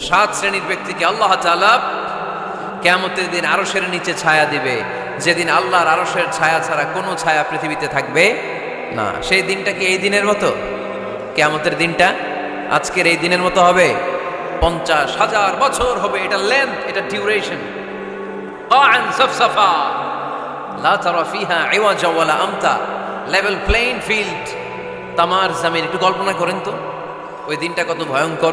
সাত শ্রেণির ব্যক্তিকে আল্লাহ তালাব কেমতের দিন আরসের নিচে ছায়া দিবে। যেদিন আল্লাহর আরসের ছায়া ছাড়া কোনো ছায়া পৃথিবীতে থাকবে না। সেই দিনটা কি এই দিনের মতো? কেয়ামতের দিনটা আজকের এই দিনের মতো হবে। পঞ্চাশ হাজার বছর হবে এটা লেন্থ এটা ডিউরেশন আমতা। লেভেল প্লেইন ফিল্ড জামিন, একটু কল্পনা করেন তো। ওই দিনটা কত ভয়ঙ্কর।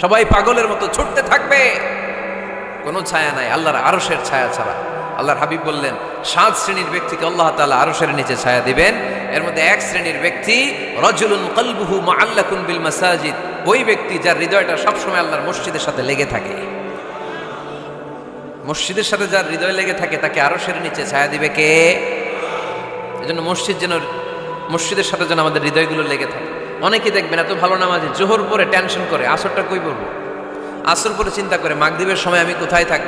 সবাই পাগলের মতো ছুটতে থাকবে। কোনো ছায়া নাই, আল্লাহর আরশের ছায়া ছাড়া। আল্লাহর হাবিব বললেন, সাত শ্রেণির ব্যক্তিকে আল্লাহ তাআলা আরশের নিচে ছায়া দিবেন। এর মধ্যে এক শ্রেণির ব্যক্তি রজুলুন কলবুহু মুআল্লাকুন বিল মাসাজিদ। ওই ব্যক্তি যার হৃদয়টা সবসময় আল্লাহর মসজিদের সাথে লেগে থাকে। মসজিদের সাথে যার হৃদয় লেগে থাকে, তাকে আরশের নিচে ছায়া দিবে কে? এজন্য মসজিদ যেন, মসজিদের সাথে যেন আমাদের হৃদয়গুলো লেগে থাকে। অনেকেই দেখবেন এত ভালো নামাজে জোহর পরে টেনশন করে, আসরটা কই বলব আসর পরে চিন্তা করে, মাগরিবের সময় আমি কোথায় থাকব?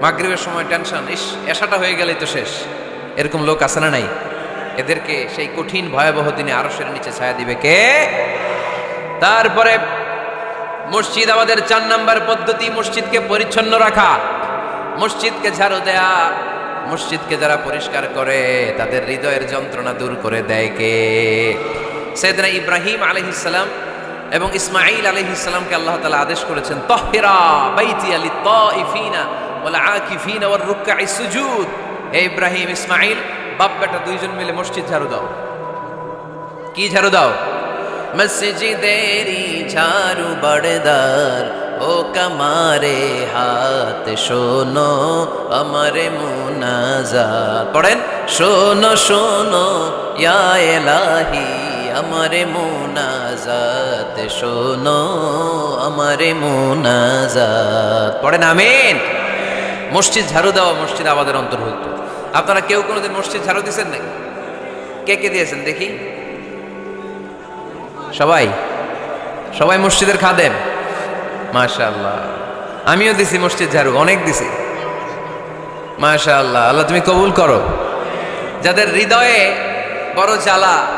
মাগরিবের সময় টেনশন ইস, এসাটা হয়ে গেলেই তো শেষ। এরকম লোক আছে না নাই? এদেরকে সেই কঠিন ভয়াবহ দিনে আরশের নিচে ছায়া দিবে কে? তারপরে মসজিদ, আমাদের চার নাম্বার পদ্ধতি, মসজিদকে পরিচ্ছন্ন রাখা। মসজিদকে ঝাড়ু দেয়া। মসজিদকে যারা পরিষ্কার করে, তাদের হৃদয়ের যন্ত্রণা দূর করে দেয় কে? সৈয়দনা ইব্রাহিম আলহিসাল্লাম এবং ইসমাইল আলহিসাল্লামকে আল্লাহ তালা আদেশ করেছেন তহেরা বাইতি আলি তিফিনা বলে আকিফিনা ওয়ার রুক্কা সুজুদ। হে ইব্রাহিম ইসমাইল বাপ বেটা দুইজন মিলে মসজিদ ঝাড়ু দাও। কি ঝাড়ু দাও? মসজিদেরি ঝাড়ু বড়দার ও কামারে হাত শোনো আমারে মুনাজাত পড়েন, শোনো শোনো, ইয়া এলাহি আমারে মুনাজাত, শোনো আমারে মুনাজাত। পড়েন আমিন। মসজিদ ঝাড়ু দেওয়া মসজিদ আমাদের অন্তর্ভুক্ত। আপনারা কেউ কোনোদিন মসজিদ ঝাড়ু দিয়েছেন নাকি? কে কে দিয়েছেন দেখি। সবাই? সবাই মসজিদের খাদেম? মাশাআল্লাহ। আমিও দিছি মসজিদ ঝাড়ু, অনেক দিছি। মাশাআল্লাহ, আল্লাহ তুমি কবুল করো। যাদের হৃদয়ে বড় জ্বালা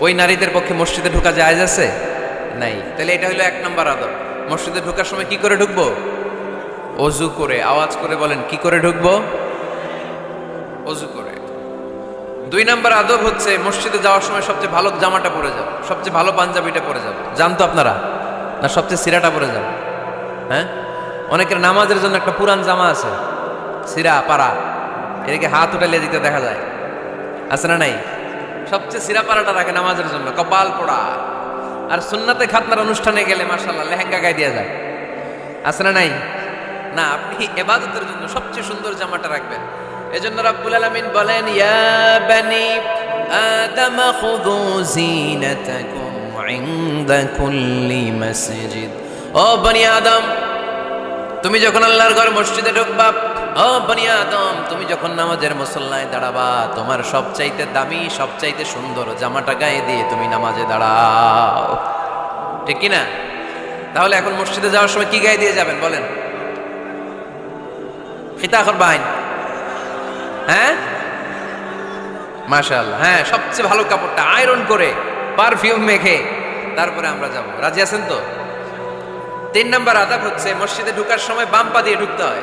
ওই নারীদের পক্ষে মসজিদে ঢুকা যায় আছে? নাই। তাহলে এটা হলো এক নম্বর আদব। মসজিদে ঢোকার সময় কি করে ঢুকবো? অজু করে। আওয়াজ করে বলেন, কি করে ঢুকবো? অজু করে। দুই নাম্বার আদব হচ্ছে মসজিদে যাওয়ার সময় সবচেয়ে ভালো জামাটা পরে যাও। সবচেয়ে ভালো পাঞ্জাবিটা পরে যাও। জানতো আপনারা? না, সবচেয়ে সিরাটা পরে যাও। হ্যাঁ? অনেকের নামাজের জন্য একটা পুরান জামা আছে। সিরা পাড়া এদিকে হাত উঠালে দিতে দেখা যায়। আছে না নাই? সবচেয়ে সিরা পাড়াটা রাখে নামাজের জন্য, কপাল পোড়া। আর সুন্নাতে খাতনার অনুষ্ঠানে গেলে মার্শাল্লাহ লেহেঙ্গা গায়ে দেওয়া যায়। আছে না নাই? না, আপনি এবাদতের জন্য সবচেয়ে সুন্দর জামাটা রাখবেন। এজন্য রাব্বুল আলামিন বলেন, ইয়া বানি আদম, খুযু জিনাতাকুম ইনদা কুল্লি মসজিদ। ও বনি আদম, তুমি যখন আল্লাহর ঘর মসজিদে ঢুকবা ও বনি আদম, তুমি যখন নামাজের মুসল্লায় দাঁড়াবা, তোমার সবচাইতে দামি, সবচাইতে সুন্দর জামাটা গায়ে দিয়ে তুমি নামাজে দাঁড়াও। ঠিক কি না? তাহলে এখন মসজিদে যাওয়ার সময় কি গায়ে দিয়ে যাবেন, বলেন? খিতা করবাইন হ্যাঁ? মাশাআল্লাহ হ্যাঁ সবচেয়ে ভালো কাপড়টা, আয়রন করে, পারফিউম মেখে, তারপরে আমরা যাব। রাজি আছেন তো? তিন নাম্বার আদাব হচ্ছে, মসজিদে ঢুকার সময় বাম পা দিয়ে ঢুকতে হয়।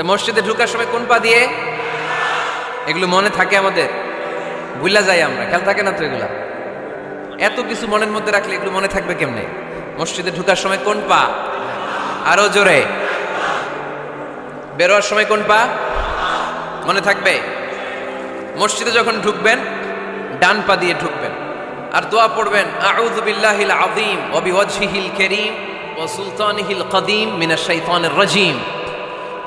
তো মসজিদে ঢুকার সময় কোন পা দিয়ে? এগুলো মনে থাকে আমাদের। ভুলা যাই আমরা, খেয়াল থাকে না তো এগুলা? এত কিছু মনের মধ্যে রাখলে এগুলো মনে থাকবে কেমনে? মসজিদে ঢুকার সময় কোন পা? আরও জোরে। বেরোয়ার সময় কোন পা? মনে থাকবে? মসজিদে যখন ঢুকবেন, ডান পা দিয়ে ঢুকবেন। আর দোয়া পড়বেন, আউযু বিল্লাহিল আযীম ওয়া বিওয়াজহিল কারীম ওয়া সুলতানিহিল কদীম মিনাশ শাইতানির রাজীম।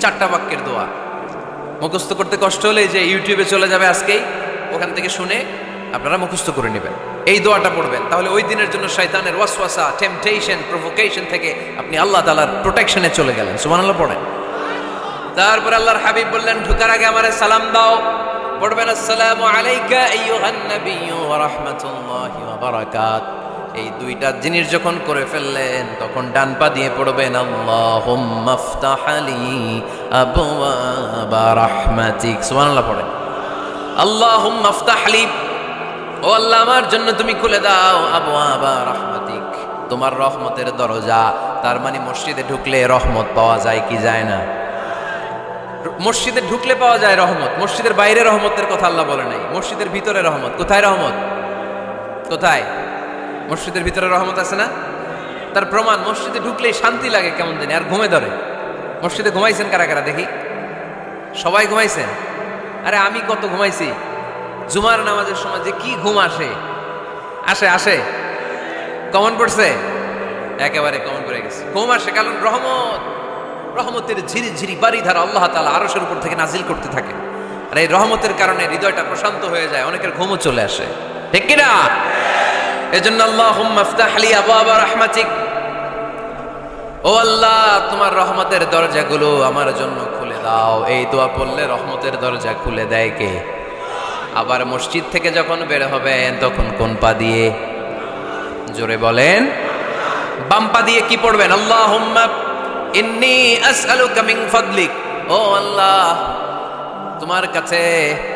চারটা বাক্যের দোয়া। মুখস্থ করতে কষ্ট হলে যে ইউটিউবে চলে যাবে আজকেই, ওখান থেকে শুনে আপনারা মুখস্থ করে নেবেন। এই দোয়াটা পড়বেন। তাহলে ওই দিনের জন্য শয়তানের ওয়াসওয়াসা টেম্পটেশন প্রভোকেশন থেকে আপনি আল্লাহ তাআলার প্রোটেকশনে চলে গেলেন। সুবহানাল্লাহ পড়েন। তারপর আল্লাহর হাবিব বললেন, ঢুকার আগে আমারে সালাম দাও। পড়বেন, আসসালামু আলাইকা আইয়ুহান নাবিয়্যু ওয়া রাহমাতুল্লাহি ওয়া বারাকাত। এই দুইটা জিনিস যখন করে ফেললেন, তখন ডান পা দিয়ে পড়বেন ও আল্লাহ, আমার জন্য তুমি খুলে দাও আবওয়াবা রাহমাতিক। তোমার রহমতের দরজা, তার মানে মসজিদে ঢুকলে রহমত পাওয়া যায় কি যায় না? মসজিদে ঢুকলে পাওয়া যায় রহমত, মসজিদের বাইরে রহমতের কথা আল্লাহ বলে নাই। মসজিদের ভিতরে রহমত, কোথায় রহমত? কোথায়? মসজিদের ভিতরে রহমত আছে না? তার প্রমাণ, মসজিদে ঢুকলেই শান্তি লাগে কেমন জানি, আর ঘুমে ধরে। মসজিদে ঘুমাইছেন কারা কারা দেখি? সবাই ঘুমাইছেন? আরে আমি কত ঘুমাইছি? জুমার নামাজের সময় যে কি ঘুম আসে? আসে আসে। কমন পড়ছে? একেবারে কমন পড়ে গেছে। ঘুম আসে কারণ রহমত, রহমতের ঝিরি ঝিরি বাড়ি ধারা আল্লাহ তালা আরশের উপর থেকে নাজিল করতে থাকে। আর এই রহমতের কারণে হৃদয়টা প্রশান্ত হয়ে যায়, অনেকের ঘুমও চলে আসে। ঠিক কিনা? এজন্য আল্লাহ হুম্মাফতাহলি আবাবা রাহমাতিক। ও আল্লাহ, তোমার রহমতের দরজাগুলো আমার জন্য খুলে দাও। এই দোয়া পড়লে রহমতের দরজা খুলে দেয় কে? আবার মসজিদ থেকে যখন বের হবেন, তখন কোন পা দিয়ে? জোরে বলেন। বাম পা দিয়ে কি পড়বেন? আল্লাহ ইন্নি ও আল্লাহ, তোমার কাছে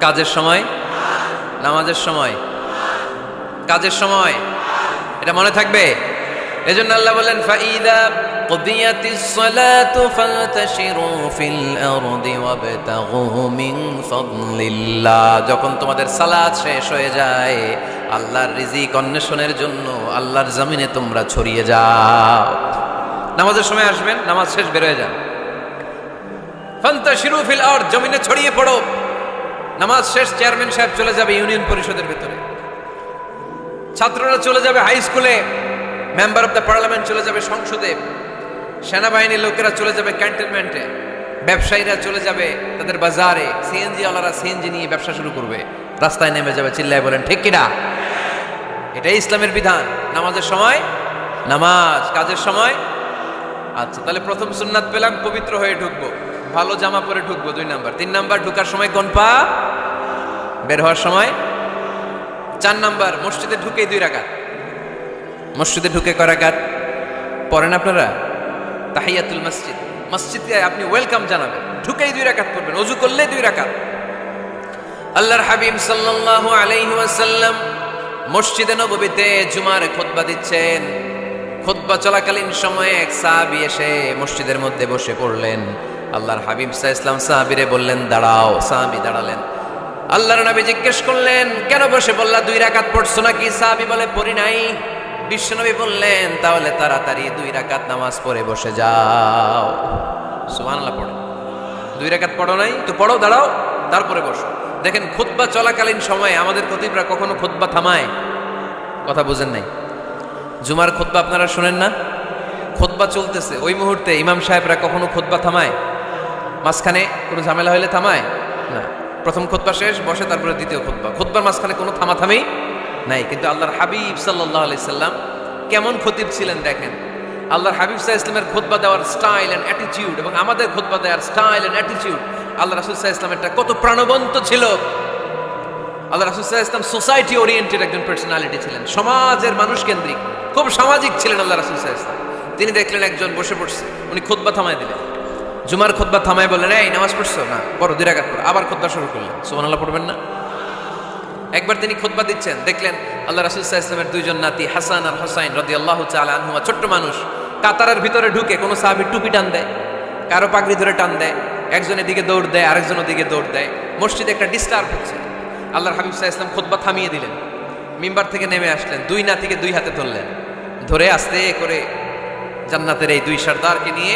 কাজের সময় নামাজের সময় কাজের সময় এটা মনে থাকবে এজন্য আল্লাহ বলেন ফাইদা قضيت الصلاة فانتشروا في الأرض وابتغوا من فضل الله যখন তোমাদের সালাত শেষ হয়ে যায় আল্লাহর রিজিক অন্বেষণের জন্য আল্লাহর জমিনে তোমরা ছড়িয়ে যাও নামাজের সময় আসবেন নামাজ শেষ বের হয়ে যান ফান্তাশিরু ফিল আরদ জমিনে ছড়িয়ে পড়ো নামাজ শেষ, চেয়ারম্যান সাহেব চলে যাবে ইউনিয়ন পরিষদের ভিতরে। ছাত্ররা চলে যাবে হাই স্কুলে মেম্বার অফ দ্য পার্লামেন্ট চলে যাবে সংসদে সেনাবাহিনীর লোকেরা চলে যাবে ক্যান্টনমেন্টে ব্যবসায়ীরা চলে যাবে তাদের বাজারে সিএনজি ওয়ালারা সিএনজি নিয়ে ব্যবসা শুরু করবে, রাস্তায় নেমে যাবে, চিল্লায় বলেন, ঠিক কিনা এটাই ইসলামের বিধান। নামাজের সময়, নামাজ, কাজের সময়। আচ্ছা তাহলে প্রথম সুন্নাত পেলাম, পবিত্র হয়ে ঢুকবো। ভালো জামা পরে ঢুকবো, দুই নাম্বার। তিন নাম্বার, ঢুকার সময় কোন পা? বের হওয়ার সময়। চার নাম্বার, মসজিদে ঢুকে দুই রাকাত। মসজিদে ঢুকে কয় রাকাত? পড়েন আপনারা? তাহিয়াতুল মসজিদ। মসজিদে আপনি ওয়েলকাম জানাবেন। ঢুকেই দুই রাকাত পড়বেন, অজু করলে দুই রাকাত। আল্লাহর হাবিব সাল্লাল্লাহু আলাইহি ওয়াসাল্লাম মসজিদে নববীতে জুমার খুতবা দিচ্ছেন। খুতবা চলাকালীন সময়ে এক সাহাবী এসে মসজিদের মধ্যে বসে পড়লেন। আল্লাহর হাবিব সাহ ইসলাম সাহাবিরে বললেন, দাঁড়াও, সাহাবী দাঁড়ালেন। আল্লাহর নবী জিজ্ঞেস করলেন, কেন বসে বললা দুই রাকাত পড়ছো নাকি? সাহাবী বলে, পড়ি নাই। বিশ্বনবী বললেন, তাহলে তাড়াতাড়ি দুই রাকাত নামাজ পড়ে বসে যাও। সুবহানাল্লাহ পড়ে। দুই রাকাত পড়ো নাই? তো পড়ো, দাঁড়াও, তারপরে বসো। দেখেন, খুতবা চলাকালীন সময়ে আমাদের খতিবরা কখনো খুতবা থামায়? কথা বুঝেন নাই? জুমার খুতবা আপনারা শোনেন না? খুতবা চলতেছে। ওই মুহূর্তে ইমাম সাহেবরা কখনো খুতবা থামায়? মাঝখানে কোনো ঝামেলা হলে থামায়? না। প্রথম খুতবা শেষ, বসে তারপরে দ্বিতীয় খুতবা। খুতবার মাঝখানে কোনো থামাথামি নাই। কিন্তু আল্লাহর হাবিব সাল্লাহ আলি সাল্লাম কেমন খতিব ছিলেন দেখেন। আল্লাহর হাবিব সাহা ইসলামের খোদবা দেওয়ার স্টাইল অ্যান্ড অ্যাটিটিউড এবং আমাদের খোদবা দেওয়ার স্টাইল অ্যান্ড অ্যাটিটিউড আল্লাহ রাসুল সাহা ইসলামেরটা কত প্রাণবন্ত ছিল। আল্লাহ রাসুল সাহা ইসলাম সোসাইটি ওরিয়েন্টেড একজন পার্সোনালিটি ছিলেন। সমাজের মানুষ কেন্দ্রিক। খুব সামাজিক ছিলেন আল্লাহ রাসুল সাহা ইসলাম তিনি দেখলেন একজন বসে পড়ছে। উনি খোদবা থামায় দিলেন। জুমার খোদবা থামায় বললেন, এই, নামাজ পড়ছো? না বড় দুই রাকাত পড়ো। আবার খোদবা শুরু করলেন। সুমান আল্লাহ পড়বেন না? একবার তিনি খুতবা দিচ্ছেন, দেখলেন আল্লাহ রাসুল ইসলামের দুইজন নাতি, হাসান আর হোসাইন রদি আল্লাহ আনহুমা, ছোট্ট মানুষ, কাতারের ভিতরে ঢুকে কোনো সাহাবি টুপি টান দেয়, কারও পাগড়ি ধরে টান দেয় একজনের দিকে দৌড় দেয় আরেকজনের দিকে দৌড় দেয়। মসজিদে একটা ডিস্টার্ব হচ্ছে। আল্লাহর হাবিব সাহা ইসলাম খুতবা থামিয়ে দিলেন। মিম্বার থেকে নেমে আসলেন, দুই নাতিকে দুই হাতে ধরলেন। ধরে আস্তে করে জান্নাতের এই দুই সর্দারকে নিয়ে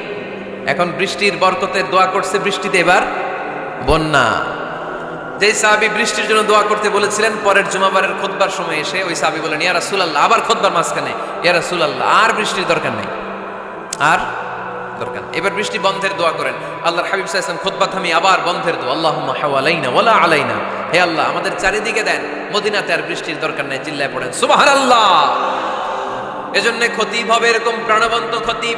এখন বৃষ্টির বরকতের দোয়া করছে বৃষ্টিতে এবার বন্যা। যেই সাহাবি বৃষ্টির জন্য দোয়া করতে বলেছিলেন, পরের জুমাবারের খোদবার সময় এসে ওই সাহাবি বলেন ইয়ারা সুলাল্লাহ আবার খোদবার মাঝখানে। ইয়ারা সুলাল্লাহ আর বৃষ্টির দরকার নেই। আর দরকার। এবার বৃষ্টি বন্ধের দোয়া করেন। আল্লাহর হাবিব সাহেব খোদবা থামি আবার বন্ধের দোয়া আল্লাহ হাওয়ালাইনা ওলা আলাইনা। হে আল্লাহ, আমাদের চারিদিকে দেন। মদিনাতে আর বৃষ্টির দরকার নেই, চিল্লায় পড়েন। সুবাহ আল্লাহ এজন্য খতিব হবে এরকম প্রাণবন্ত খতিব।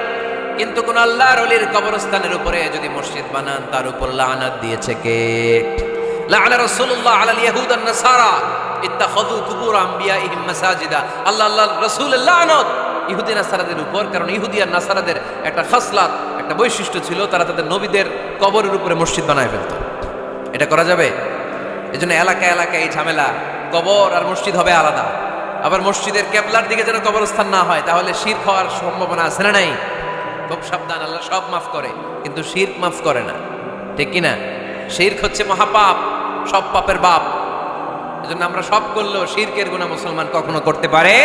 কিন্তু কোন আল্লাহর অলির কবরস্থানের উপরে যদি মসজিদ বানান, তার উপর লানাত দিয়েছে কে? ইয়াহুদ নাসারা। ইহুদি নাসারাদের উপর, কারণ নাসারাদের একটা একটা বৈশিষ্ট্য ছিল, তারা তাদের নবীদের কবরের উপরে মসজিদ বানায় ফেলতো। এটা করা যাবে? এজন্য এলাকায় এই ঝামেলা। কবর আর মসজিদ হবে আলাদা। আবার মসজিদের কেবলার দিকে যেন কবরস্থান না হয়, তাহলে শির খাওয়ার সম্ভাবনা আছে না নাই? খুব সাবধান, আল্লাহ সব মাফ করে, কিন্তু শির্ক মাফ করে না। ঠিক কি না? শির্ক হচ্ছে মহাপাপ, সব পাপের বাপ। এজন্য আমরা সব করলেও শিরকের গুণা মুসলমান কখনো করতে পারে।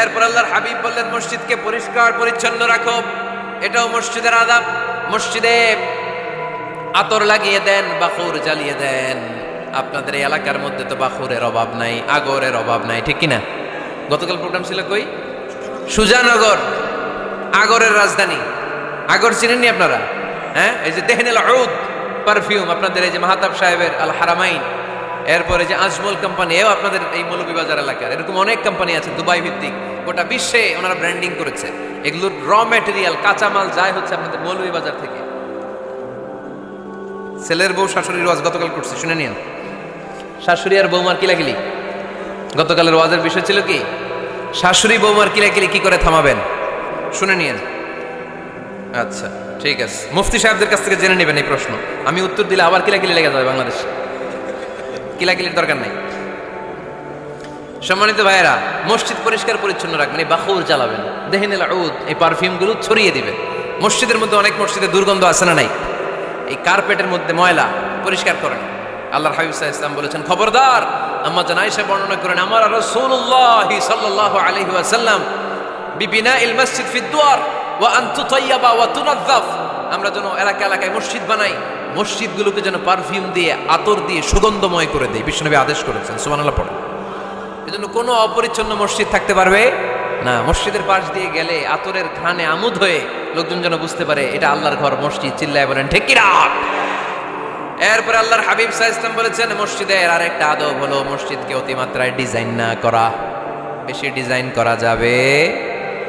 এরপর আল্লাহর হাবিব বললেন, মসজিদকে পরিষ্কার, পরিচ্ছন্ন রাখো। এটাও মসজিদের আদাব। মসজিদে আতর লাগিয়ে দেন, বাখুর জ্বালিয়ে দেন। আপনাদের এই এলাকার মধ্যে তো বাখুরের অভাব নাই, আগরের অভাব নাই, ঠিক কিনা গতকাল প্রোগ্রাম ছিল কই? সুজানগর। আগরের রাজধানী। আগর চিনেননি আপনারা? হ্যাঁ? এই যে দেহনেল আউদ পারফিউম আপনাদের এই যে মাহাতাব সাহেবের আল হারামাইন। এরপরে যে আজমল কোম্পানি, এও আপনাদের এই মৌলভীবাজার এলাকার। এরকম অনেক কোম্পানি আছে দুবাই ভিত্তিক। গোটা বিশ্বে ওনারা ব্র্যান্ডিং করেছে। এগুলোর র ম্যাটেরিয়াল, কাঁচামাল যায় হচ্ছে আপনাদের মৌলভীবাজার থেকে। ছেলের বউ, শাশুড়ির ওয়াজ গতকাল করছে, শুনে নিন শাশুড়ি আর বৌমার কিলাকিলি। গতকালের ওয়াজের বিষয় ছিল কি? শাশুড়ি বৌমার কিলাকিলি কি করে থামাবেন? শুনে নিন আচ্ছা ঠিক আছে। মুফতি সাহেবদের কাছ থেকে জেনে নেবেন এই প্রশ্ন। আমি উত্তর দিলে আবার কিলাকিলি লেগে যাবে বাংলাদেশ। কিলাকিলির দরকার নাই। সম্মানিত ভাইয়েরা, মসজিদ পরিষ্কার পরিচ্ছন্ন রাখবেন, এই বাখুর জ্বালাবেন। দেহেনেল আউদ এই পারফিউমগুলো ছড়িয়ে দিবেন। মসজিদের মধ্যে অনেক মসজিদে দুর্গন্ধ আছে না নাই? এই কার্পেটের মধ্যে ময়লা পরিষ্কার করেন। আল্লাহর হাবিব সাহা ইসলাম বলেছেন, খবরদার, আম্মা জান আয়েশা বর্ণনা করেন, আমার রাসূলুল্লাহ সাল্লাল্লাহু আলাইহি ওয়াসাল্লাম বিবিনা ইল মসজিদ ফি দুয়ার ওয়া আন তুতাইয়াবা ওয়া তুনাজ্জাফ আমরা যেন এলাকা এলাকায় মসজিদ বানাই, মসজিদগুলোকে যেন পারফিউম দিয়ে, আতর দিয়ে সুগন্ধময় করে দেয় বিষ্ণুনবী আদেশ করেছেন, সুবহানাল্লাহ পড়ে এজন্য কোনো অপরিচ্ছন্ন মসজিদ থাকতে পারবে? না, মসজিদের পাশ দিয়ে গেলে আতরের ঘ্রাণে আমুদ হয়ে লোকজন যেন বুঝতে পারে, এটা আল্লাহর ঘর, মসজিদ, চিল্লায় বলেন ঠেকিরা এরপরে আল্লাহর হাবিব সাহা বলেছেন, মসজিদের আর একটা আদব হলো মসজিদকে অতিমাত্রায় ডিজাইন না করা। বেশি ডিজাইন করা যাবে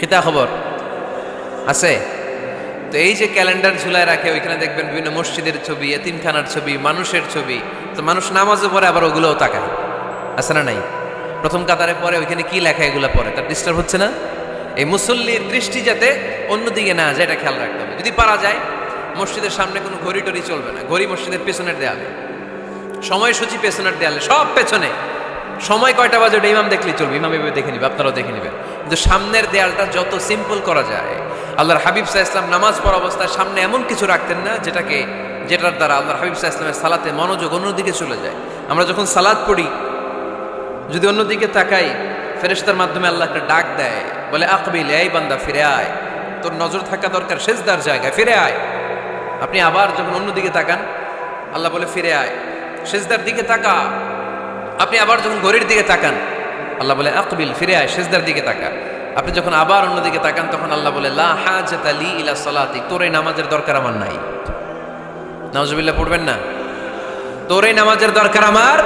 খিতা খবর? আছে? তো এই যে ক্যালেন্ডার ঝুলায় রাখে, ওইখানে দেখবেন বিভিন্ন মসজিদের ছবি, এতিমখানার ছবি, মানুষের ছবি। তো মানুষ নামাজও পরে আবার ওগুলোও তাকায়। আছে না নাই? প্রথম কাতারে পরে ওইখানে কি লেখা এগুলো পরে তার ডিস্টার্ব হচ্ছে না? এই মুসল্লির দৃষ্টি যাতে অন্যদিকে না যায়, এটা খেয়াল রাখতে হবে। যদি পারা যায়, মসজিদের সামনে কোনো ঘড়ি টড়ি চলবে না। ঘড়ি মসজিদের পেছনের দেয়ালে। সময়সূচি পেছনের দেয়ালে, সব পেছনে। সময় কয়টা বাজে ওটা ইমাম দেখলেই চলবে, ইমাম এভাবে দেখে নিবে, আপনারাও দেখে নেবেন। কিন্তু সামনের দেয়ালটা যত সিম্পল করা যায়। আল্লাহর হাবিব সাহা ইসলাম নামাজ পড়া অবস্থায় সামনে এমন কিছু রাখতেন না, যেটাকে, যেটার দ্বারা আল্লাহর হাবিব সাহা ইসলামের সালাতে মনোযোগ অন্যদিকে চলে যায়। আমরা যখন সালাদ পড়ি, যদি অন্যদিকে তাকাই ফেরেস্তার মাধ্যমে আল্লাহ একটা ডাক দেয়, বলে, আকবিল, এই বান্দা, ফিরে আয়। তোর নজর থাকা দরকার শেষদার জায়গায়, ফিরে আয়। আপনি আবার যখন অন্যদিকে তাকান, আল্লাহ বলে, ফিরে আয়। শেষদার দিকে তাকা। আপনি আবার যখন ঘড়ির দিকে তাকান আল্লাহ বলে, আকবিল, ফিরে আয় শেষদার দিকে তাকা। আপনি যখন আবার অন্যদিকে তাকান, তখন আল্লাহ বলে, লা হাজাত আলি ইলা সালাতি, তোর এই নামাজের দরকার আমার নাই। নাউজুবিল্লাহ, পড়বেন না? তোর এই নামাজের দরকার আমার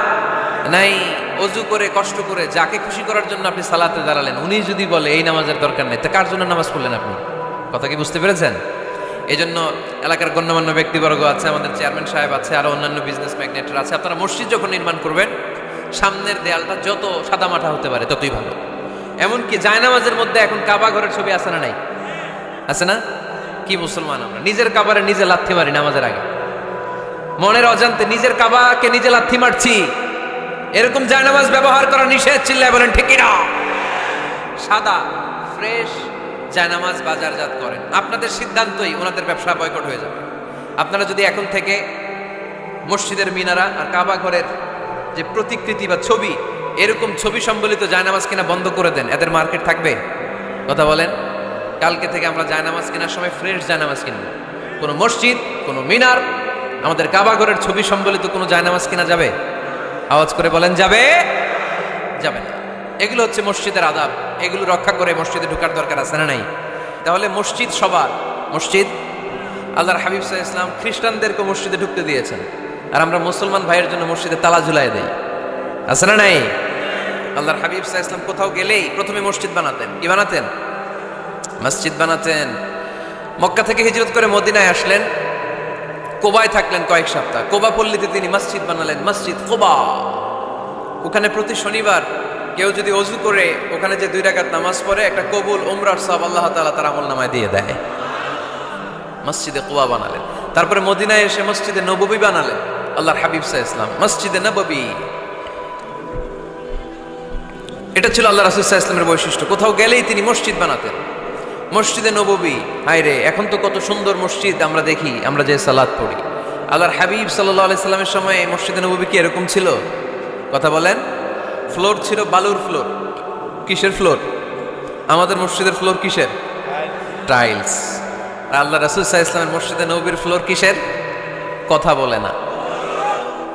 নাই। অজু করে, কষ্ট করে, যাকে খুশি করার জন্য আপনি সালাতে দাঁড়ালেন, উনি যদি বলে, এই নামাজের দরকার নেই, তা কার জন্য নামাজ পড়লেন আপনি? কথা কি বুঝতে পেরেছেন? এই জন্য এলাকার গণ্যমান্য ব্যক্তিবর্গ আছে, আমাদের চেয়ারম্যান সাহেব আছে, আরও অন্যান্য বিজনেস ম্যাগনেটরা আছে। আপনারা মসজিদ যখন নির্মাণ করবেন সামনের দেয়ালটা যত সাদামাটা হতে পারে, ততই ভালো। এমনকি জায়নামাজের মধ্যে এখন কাবা ঘরের ছবি আছে না নাই? আছে না? কি মুসলমান আমরা? নিজের কাবারে নিজে লাথি মারি নামাজের আগে। মনের অজান্তে নিজের কাবাকে নিজে লাথি মারছি। এরকম জায়নামাজ ব্যবহার করা নিষেধ চিল্লায় বলেন ঠিকই না সাদা, ফ্রেশ জায়নামাজ বাজারজাত করেন। আপনাদের সিদ্ধান্তই ওনাদের ব্যবসা বয়কট হয়ে যাবে। আপনারা যদি এখন থেকে মসজিদের মিনারা আর কাবা ঘরের যে প্রতিকৃতি বা ছবি, এরকম ছবি সম্বলিত জায়নামাজ কিনা বন্ধ করে দেন। এদের মার্কেট থাকবে। কথা বলেন, কালকে থেকে আমরা জায়নামাজ কেনার সময় ফ্রেশ জায়নামাজ কিনবো। কোনো মসজিদ, কোনো মিনার, আমাদের কাবা ঘরের ছবি সম্বলিত কোনো জায়নামাজ কিনা যাবে? আওয়াজ করে বলেন, যাবে? যাবে না। এগুলো হচ্ছে মসজিদের আদাব। এগুলো রক্ষা করে মসজিদে ঢুকার দরকার আছে না নাই? তাহলে মসজিদ সবার। মসজিদ, আল্লাহর হাবিব সাহা ইসলাম খ্রিস্টানদেরকে মসজিদে ঢুকতে দিয়েছেন। আর আমরা মুসলমান ভাইয়ের জন্য মসজিদে তালা ঝুলাই দেই। আছে না নাই? আল্লাহর হাবিব সাহা ইসলাম কোথাও গেলেই প্রথমে মসজিদ বানাতেন। কি বানাতেন? মসজিদ বানাতেন। মক্কা থেকে হিজরত করে মদিনায় আসলেন। কোবায় থাকলেন কয়েক সপ্তাহ। কোবা পল্লীতে তিনি মসজিদ বানালেন। মসজিদ কোবা। ওখানে প্রতি শনিবার কেউ যদি অজু করে, ওখানে যে দুই রাকাত নামাজ পড়ে, একটা কবুল, উমরার সব আল্লাহ তাআলা তার আমল নামায় দিয়ে দেয়। মসজিদে কোয়া বানালেন। তারপরে মদিনায় এসে মসজিদে নববী বানালেন। আল্লাহর হাবিব সাহ ইসলাম মসজিদে নববী। এটা ছিল আল্লাহ রাসুল সাহা ইসলামের বৈশিষ্ট্য। কোথাও গেলেই তিনি মসজিদ বানাতেন। মসজিদে নববী হায় রে এখন তো কত সুন্দর মসজিদ আমরা দেখি, আমরা যে সালাদ পড়ি। আল্লাহর হাবিব সাল্লাহ আলি সাল্লামের সময় মসজিদে নববী কি এরকম ছিল? কথা বলেন। ফ্লোর ছিল বালুর ফ্লোর। কিসের ফ্লোর? আমাদের মসজিদের ফ্লোর কিসের? টাইলস। আল্লাহ রাসুল সাহা ইসলামের মসজিদে নবীর ফ্লোর কিসের? কথা বলে না।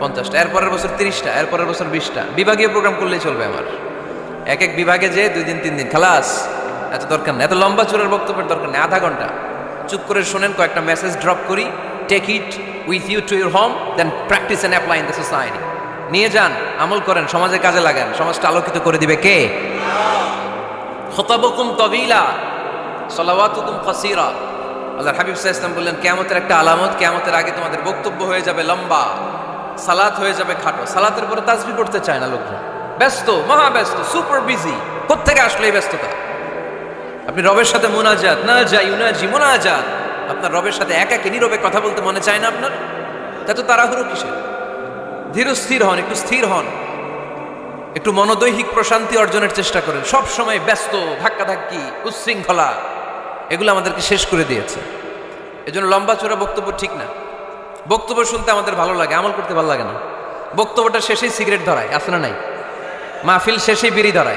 পঞ্চাশটা, এরপরের বছর তিরিশটা, এরপরের বছর বিশটা। বিভাগীয় প্রোগ্রাম করলেই চলবে আমার। এক এক বিভাগে যে দুই দিন, তিন দিন, খালাস। এত দরকার নেই। এত লম্বা চূড়ার বক্তব্যের দরকার নেই। আধা ঘণ্টা। চুপ করে শোনেন, কয়েকটা মেসেজ ড্রপ করি। Take it with you to your home then practice and apply in the society নিয়ে যান, আমল করেন, সমাজে কাজে লাগান। সমাজটা আলোকিত করে দিবে কে? খতাবকুম তবিলা, সলাওয়াতুকুম কাসীরা। আল্লাহ হাবিব সাল্লাল্লাহু ইসলাম বললেন, কিয়ামতের একটা আলামত, কিয়ামতের আগে তোমাদের বক্তব্য হয়ে যাবে লম্বা। সালাত হয়ে যাবে খাটো। সালাতের পরে তাসবিহ করতে চায় না লোকজন। ব্যস্ত, মহা ব্যস্ত সুপার বিজি কোত্থেকে আসলো এই ব্যস্ততা? আপনি রবের সাথে মোনাজাত না যাই উনাজি, মোনাজাত। আপনার রবের সাথে একাকে নীরবে কথা বলতে মনে চায় না আপনার? তা তো তাড়াহুড়ো কিসের? ধীর স্থির হন, একটু স্থির হন। একটু মনোদৈহিক প্রশান্তি অর্জনের চেষ্টা করেন। সব সময় ব্যস্ত, ধাক্কাধাক্কি, উচ্ছৃঙ্খলা। এগুলো আমাদেরকে শেষ করে দিয়েছে। এজন্য লম্বা চোরা বক্তব্য ঠিক না। বক্তব্য শুনতে আমাদের ভালো লাগে, আমল করতে ভালো লাগে না। বক্তব্যটা শেষেই সিগারেট ধরায় আসলে নাই? মাহফিল শেষেই বিড়ি ধরায়।